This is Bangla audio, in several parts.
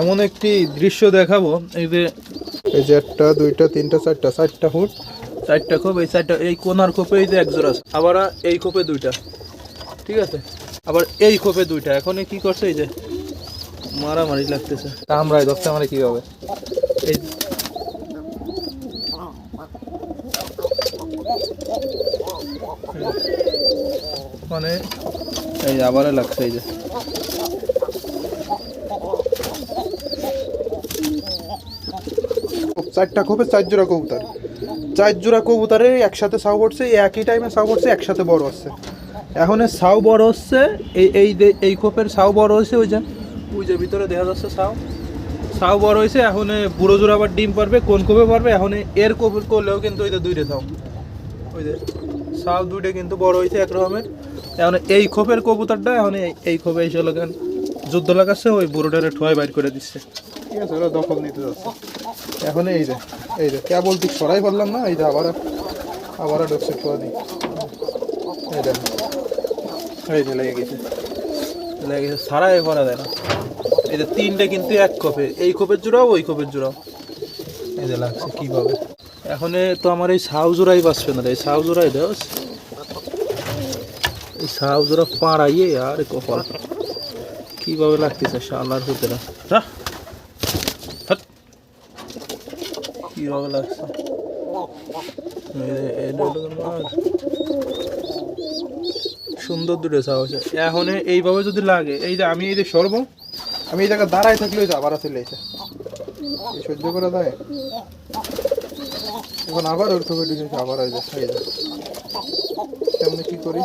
এমন একটি দৃশ্য দেখাবো, এই যে এই যে একটা, দুইটা, তিনটা, চারটা চারটা ফুট, চারটা খোপ, এই চারটা, এই কোনার খোপে এই যে এক জোড়া আছে। আবার এই খোপে দুইটা, ঠিক আছে? আবার এই খোপে দুইটা, এখন কি করছে, এই যে মারামারি লাগতেছে। কামড়ায় ধরতে আমার কি হবে এই মানে এই আবার লাগছে, এই যে। চারটা খোপে চার জোড়া কবুতর। চার জোড়া কবুতরে একসাথে সাউ পড়ছে একই টাইমে সাউ পড়ছে একসাথে বড় হচ্ছে। এখন সাউ বড় হচ্ছে, এই এই এই খোপের সাউ বড় হয়েছে, ওই যে ওই যে ভিতরে দেখা যাচ্ছে সাউ। সাউ বড় হয়েছে, এখন বুড়ো জোড়া আবার ডিম পারবে, কোন খোপে পারবে, এখন এর কোপের করলেও কিন্তু ওই যে দুইটা সাউ। ওই যে, সাউ দুইটা কিন্তু বড় হয়েছে এক রকমের এখন এই খোপের কবুতরটা, এখন এই- খোপে এসে লোকেন যুদ্ধ লাগাচ্ছে ওই বুড়োটারে ঠোয় বাইর করে দিচ্ছে। ঠিক আছে ওরা দখল নিতে যাচ্ছে। এখন এই যে এই যে কেবল ঠিক সরাই পারলাম না এই যে আবার আবার ঢুকছে ঠোয়া দিই এই দেখ এই যে লেগে গেছে। লেগে গেছে সারাই ভরা দেয় না। এই যে তিনটে কিন্তু এক খোপে এই খোপের জোড়াও ওই খোপের জোড়াও। এই যে লাগছে কীভাবে এখন তো আমার এই সাউ জোড়াই বাঁচবে না রে এই সাউ জোড়াই দেও এই সাউ জোড়া পাড়াইয়ে আর কপাল। কীভাবে লাগতেছে শালার হাট। কীভাবে লাগছে? সুন্দর সাউ এখন এইভাবে যদি লাগে এই যে আমি এই যে সরবো আমি এই জায়গায় দাঁড়ায় থাকলে আবার এসে সহ্য করে দেয় এখন আবার ওর থেকে আবার ওই যে। এই কেমনি কি করি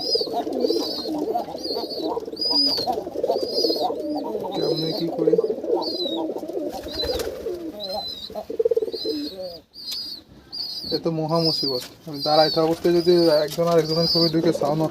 কেমনি কি করি এ তো মহা মুসিবত। আমি দাঁড়াইতে থাকতে যদি একজন আর একজনের ছবি ঢুকে সাউন্ড